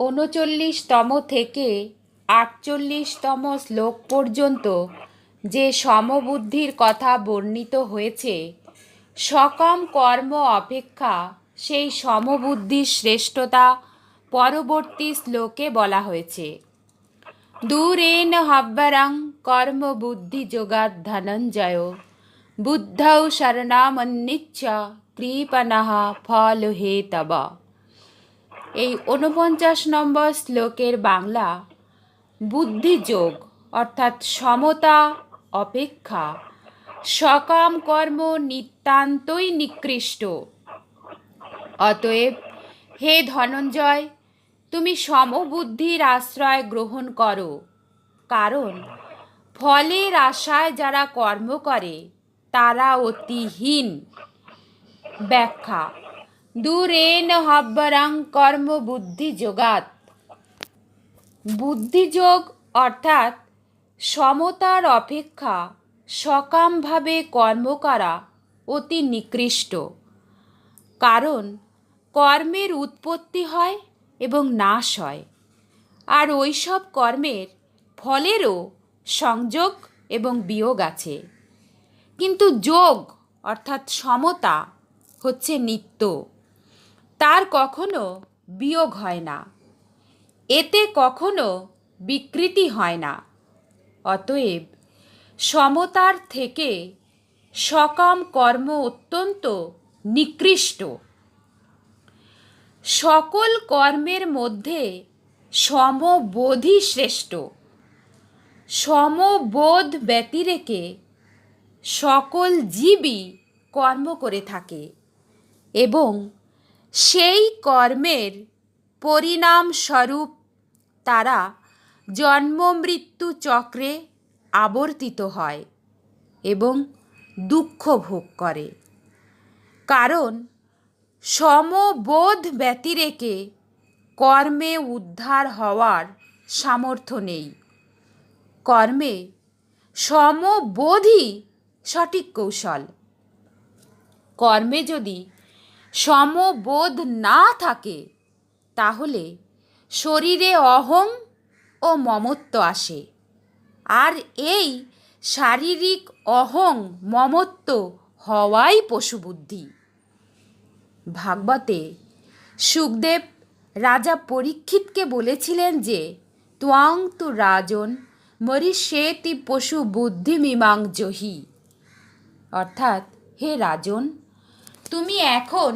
উনচল্লিশতম থেকে আটচল্লিশতম শ্লোক পর্যন্ত যে সমবুদ্ধির কথা বর্ণিত হয়েছে, সকম কর্ম অপেক্ষা সেই সমবুদ্ধির শ্রেষ্ঠতা পরবর্তী শ্লোকে বলা হয়েছে। দূরেন হব্বরং কর্মবুদ্ধি যোগাৎ ধনঞ্জয়, বুদ্ধৌ শরণামন্নিচ্ছ হে তব। এই উনপঞ্চাশ নম্বর শ্লোকের বাংলা, বুদ্ধিযোগ, অর্থাৎ সমতা, অপেক্ষা, সকাম কর্ম নিতান্তই নিকৃষ্ট। অতএব, হে ধনঞ্জয়, তুমি সমবুদ্ধির আশ্রয় গ্রহণ করো। কারণ, ফলের আশায় যারা কর্ম করে, তারা অতিহীন। ব্যাখ্যা দূরেন হব্বরং কর্ম বুদ্ধি যোগাত বুদ্ধিযোগ অর্থাৎ সমতার অপেক্ষা সকামভাবে কর্ম করা অতি নিকৃষ্ট। কারণ কর্মের উৎপত্তি হয় এবং নাশ হয়। আর ওইসব কর্মের ফলেরও সংযোগ এবং বিয়োগ আছে। কিন্তু যোগ অর্থাৎ সমতা হচ্ছে নিত্য। তার কখনো বিয়োগ হয় না। এতে কখনো বিকৃতি হয় না। অতএব সমতার থেকে সকাম কর্ম অত্যন্ত নিকৃষ্ট। সকল কর্মের মধ্যে সমবোধই শ্রেষ্ঠ। সমবোধ ব্যতিরেকে সকল জীবই কর্ম করে থাকে এবং সেই কর্মের পরিণামস্বরূপ তারা জন্ম মৃত্যু চক্রে আবর্তিত হয় এবং দুঃখ ভোগ করে। কারণ সমবোধ ব্যতিরেকে কর্মে উদ্ধার হওয়ার সামর্থ্য নেই। কর্মে সমবোধই সঠিক কৌশল। কর্মে যদি সমবোধ না থাকে, তাহলে শরীরে অহং ও মমত্ব আসে। আর এই শারীরিক অহং, মমত্ব হওয়াই পশুবুদ্ধি। ভাগবতে সুখদেব রাজা পরীক্ষিতকে বলেছিলেন যে, ত্বাং তু রাজন মরিষেতি পশু বুদ্ধি মীমাং জহি অর্থাৎ, হে রাজন তুমি এখন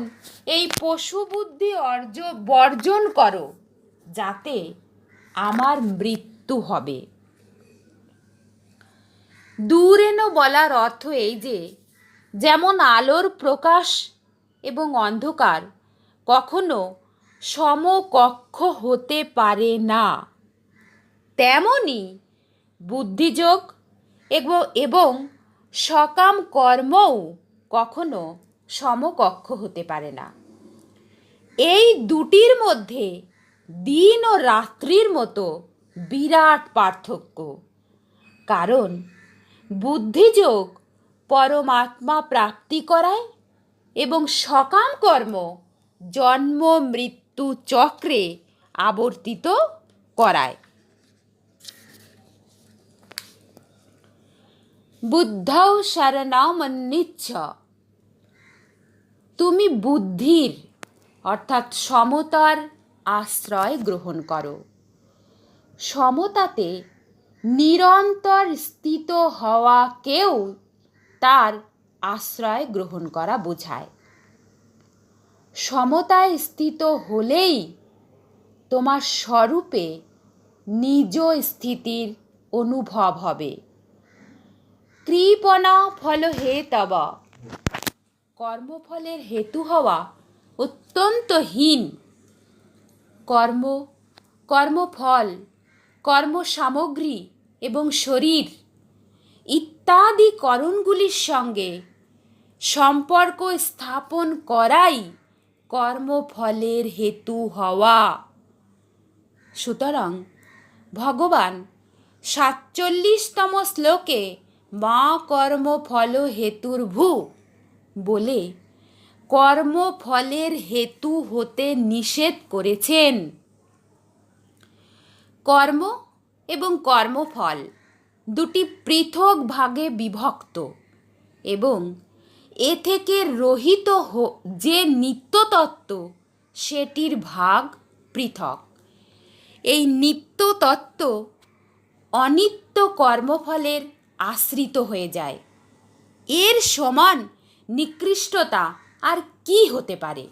এই পশু বুদ্ধি অর্জ, বর্জন করো, যাতে আমার মৃত্যু হবে। দূরেন বলার অর্থ এই যে, যেমন আলোর প্রকাশ এবং অন্ধকার কখনো সমকক্ষ হতে পারে না, তেমনি বুদ্ধিযোগ এবং সকাম কর্মও কখনো সমকক্ষ হতে পারে না। এই দুটির মধ্যে দিন ও রাত্রির মতো বিরাট পার্থক্য। কারণ বুদ্ধিযোগ পরমাত্মা প্রাপ্তি করায় এবং সকাম কর্ম জন্ম, মৃত্যু চক্রে আবর্তিত করায়। বুদ্ধৌ শরণামন্নিচ্ছ। তুমি বুদ্ধির, অর্থাৎ সমতার আশ্রয় গ্রহণ করো। সমতাতে নিরন্তর স্থিত হওয়া কেউ তার আশ্রয় গ্রহণ করা বোঝায়। সমতায় স্থিত হলেই তোমার স্বরূপে নিজ স্থিতির অনুভব হবে। কৃপণা ফল হে তব কর্মফলের হেতু হওয়া অত্যন্ত হীন। কর্ম, কর্মফল, কর্মসামগ্রী এবং শরীর ইত্যাদি করণগুলির সঙ্গে সম্পর্ক স্থাপন করাই কর্মফলের হেতু হওয়া। সুতরাং ভগবান সাতচল্লিশতম শ্লোকে মা কর্মফল হেতুর্ভূ বলে, কর্মফলের হেতু হতে নিষেধ করেছেন। কর্ম এবং কর্মফল দুটি পৃথক ভাগে বিভক্ত এবং এ থেকে রহিত যে নিত্যতত্ত্ব, সেটির ভাগ পৃথক। এই নিত্যতত্ত্ব অনিত্য কর্মফলের আশ্রিত হয়ে যায়। এর সমান নিকৃষ্টতা আর কি হতে পারে?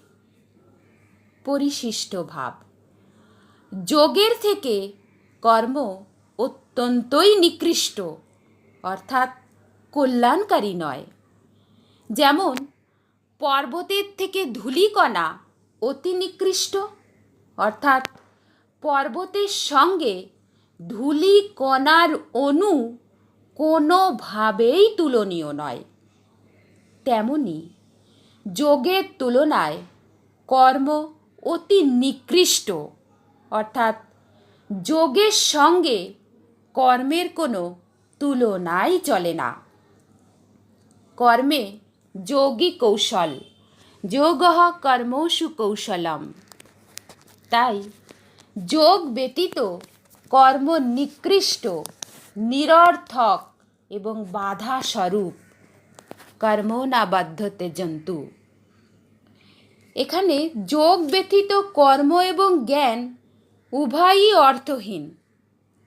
পরিশিষ্ট ভাব। যোগের থেকে কর্ম অত্যন্তই নিকৃষ্ট, অর্থাৎ কল্যাণকারী নয়। যেমন, পর্বতের থেকে ধূলিকণা অতি নিকৃষ্ট, অর্থাৎ পর্বতের সঙ্গে ধূলিকণার অণু কোনোভাবেই তুলনীয় নয়। তেমনি যোগের তুলনায় কর্ম অতি নিকৃষ্ট। অর্থাৎ যোগের সঙ্গে কর্মের কোনো তুলনাই চলে না। কর্মে যোগী কৌশল, যোগ কর্মসু কৌশলম। তাই যোগ ব্যতীত কর্ম নিকৃষ্ট, নিরর্থক এবং বাধা স্বরূপ কর্ম না বাধ্যতে জন্তু। এখানে যোগ ব্যতীত কর্ম এবং জ্ঞান উভয়ই অর্থহীন।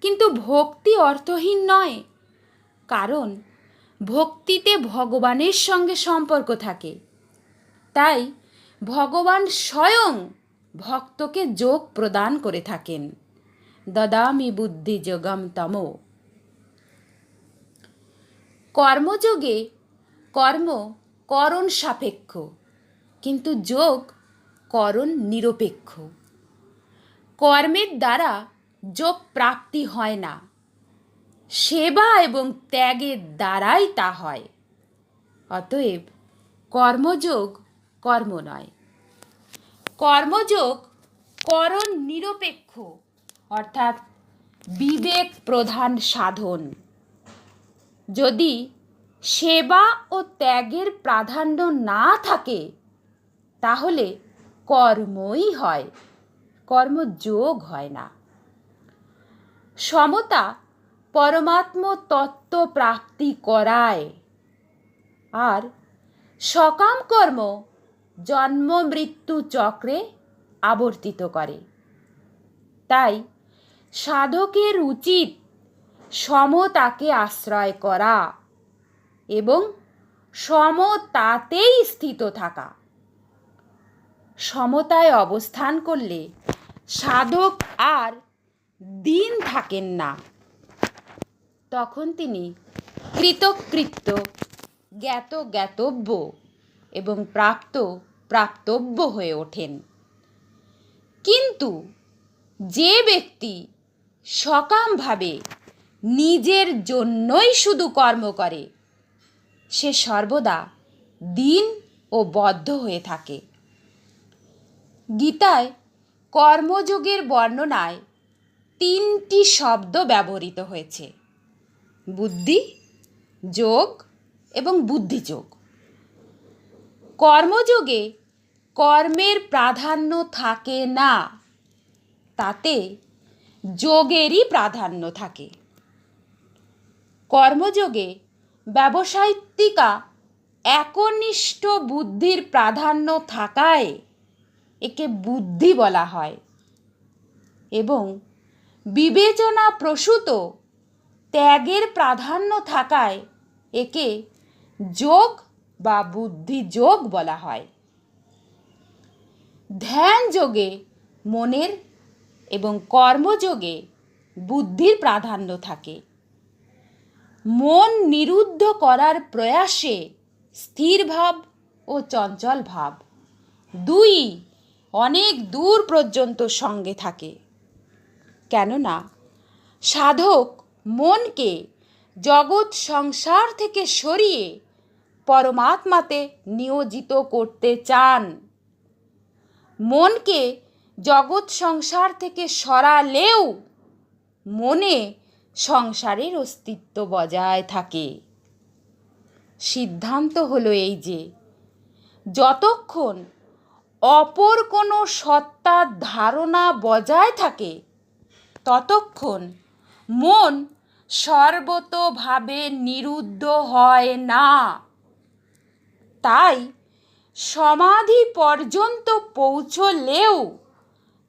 কিন্তু ভক্তি অর্থহীন নয়, কারণ ভক্তিতে ভগবানের সঙ্গে সম্পর্ক থাকে। তাই ভগবান স্বয়ং ভক্তকে যোগ প্রদান করে থাকেন। দদামি বুদ্ধি যোগম তমো। কর্মযোগে কর্ম করণ সাপেক্ষ, কিন্তু যোগ করণ নিরপেক্ষ। কর্মের দ্বারা যোগ প্রাপ্তি হয় না, সেবা এবং ত্যাগের দ্বারাই তা হয়। অতএব কর্মযোগ কর্ম নয়। কর্মযোগ করণ নিরপেক্ষ, অর্থাৎ বিবেক প্রধান সাধন। যদি সেবা ও ত্যাগের প্রাধান্য না থাকে, তাহলে কর্মই হয়, কর্মযোগ হয় না। সমতা পরমাত্ম তত্ত্ব প্রাপ্তি করায়। আর সকাম কর্ম জন্ম মৃত্যু চক্রে আবর্তিত করে। তাই সাধকের উচিত সমতাকে আশ্রয় করা। এবং সমতাতেই স্থিত থাকা। সমতায় অবস্থান করলে সাধক আর দিন থাকেন না। তখন তিনি কৃতকৃত্য জ্ঞাত জ্ঞাতব্য এবং প্রাপ্ত প্রাপ্তব্য হয়ে ওঠেন। কিন্তু যে ব্যক্তি সকামভাবে নিজের জন্যই শুধু কর্ম করে সে সর্বদা দিন ও বদ্ধ হয়ে থাকে। গীতায় কর্মযোগের বর্ণনায় তিনটি শব্দ ব্যবহৃত হয়েছে। বুদ্ধি, যোগ এবং বুদ্ধিযোগ। কর্মযোগে কর্মের প্রাধান্য থাকে না, তাতে যোগেরই প্রাধান্য থাকে। কর্মযোগে ব্যবসায়িকা একনিষ্ঠ বুদ্ধির প্রাধান্য থাকায় একে বুদ্ধি বলা হয়। এবং বিবেচনা প্রসূত ত্যাগের প্রাধান্য থাকায় একে যোগ বা বুদ্ধি যোগ বলা হয়। ধ্যান যোগে মনের এবং কর্মযোগে বুদ্ধির প্রাধান্য থাকে। মন নিরুদ্ধ করার প্রয়াসে স্থির ভাব ও চঞ্চল ভাব। দুই অনেক দূর পর্যন্ত সঙ্গে থাকে। কেননা সাধক মনকে জগৎ সংসার থেকে সরিয়ে পরমাত্মাতে নিয়োজিত করতে চান। মনকে জগৎ সংসার থেকে সরালেও মনে সংসারের অস্তিত্ব বজায় থাকে। সিদ্ধান্ত হলো এই যে, যতক্ষণ অপর কোনো সত্তার ধারণা বজায় থাকে, ততক্ষণ মন সর্বতোভাবে নিরুদ্ধ হয় না। তাই সমাধি পর্যন্ত পৌঁছলেও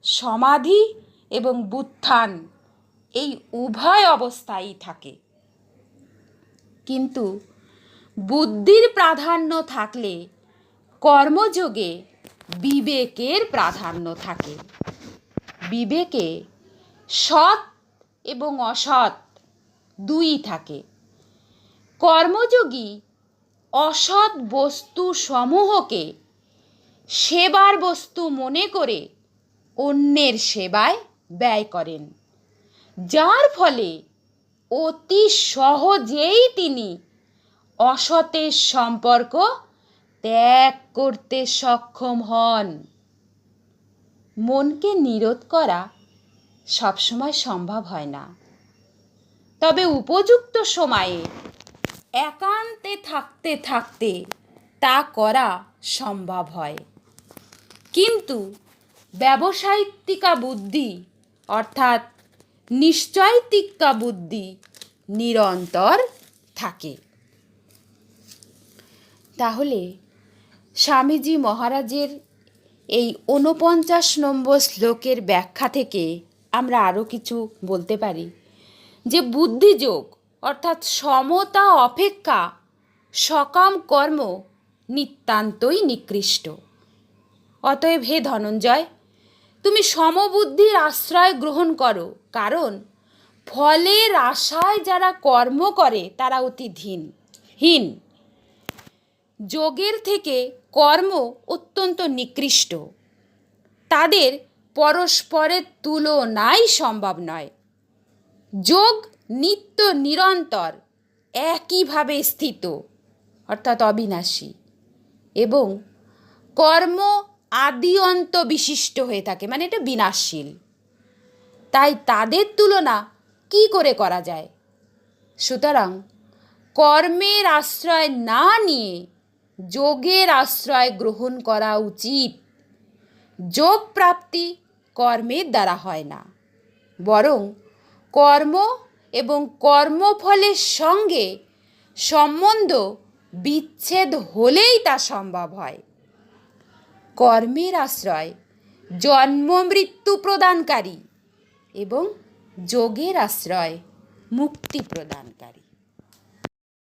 সমাধি এবং বুত্থান এই উভয় অবস্থায় থাকে। কিন্তু বুদ্ধির প্রাধান্য থাকলে কর্মযোগে বিবেকের প্রাধান্য থাকে। বিবেকে সৎ এবং অসৎ দুই থাকে। কর্মযোগী অসৎ বস্তু সমূহকে সেবার বস্তু মনে করে অন্যের সেবায় ব্যয় করেন। যার ফলে অতি সহজেই তিনি অসতের সম্পর্ক ত্যাগ করতে সক্ষম হন। মনকে নিরোধ করা সবসময় সম্ভব হয় না। তবে উপযুক্ত সময়ে একান্তে থাকতে থাকতে তা করা সম্ভব হয়। কিন্তু ব্যবসায়িকা বুদ্ধি অর্থাৎ নিশ্চয়তিকা বুদ্ধি নিরন্তর থাকে। তাহলে স্বামীজি মহারাজের এই ঊনপঞ্চাশ নম্বর শ্লোকের ব্যাখ্যা থেকে আমরা আরও কিছু বলতে পারি। যে বুদ্ধিযোগ, অর্থাৎ সমতা অপেক্ষা, সকাম কর্ম নিতান্তই নিকৃষ্ট। অতএব হে ধনঞ্জয় তুমি সমবুদ্ধির আশ্রয় গ্রহণ করো। কারণ ফলের আশায় যারা কর্ম করে, তারা অতি ধীন, হীন। যোগের থেকে কর্ম অত্যন্ত নিকৃষ্ট। তাদের পরস্পরের তুলনাই সম্ভব নয়। যোগ নিত্য নিরন্তর, একইভাবে স্থিত, অর্থাৎ অবিনাশী। এবং কর্ম আদি অন্ত বিশিষ্ট হয়ে থাকে মানে এটা বিনাশশীল। তাই তাদের তুলনা কি করে করা যায়? সুতরাং কর্মের আশ্রয় না নিয়ে যোগের আশ্রয় গ্রহণ করা উচিত। যোগ প্রাপ্তি কর্মের দ্বারা হয় না। বরং কর্ম এবং কর্মফলের সঙ্গে সম্বন্ধ বিচ্ছেদ হলেই তা সম্ভব হয়। কর্মের আশ্রয় জন্ম মৃত্যু প্রদানকারী এবং যোগের আশ্রয় মুক্তি প্রদানকারী।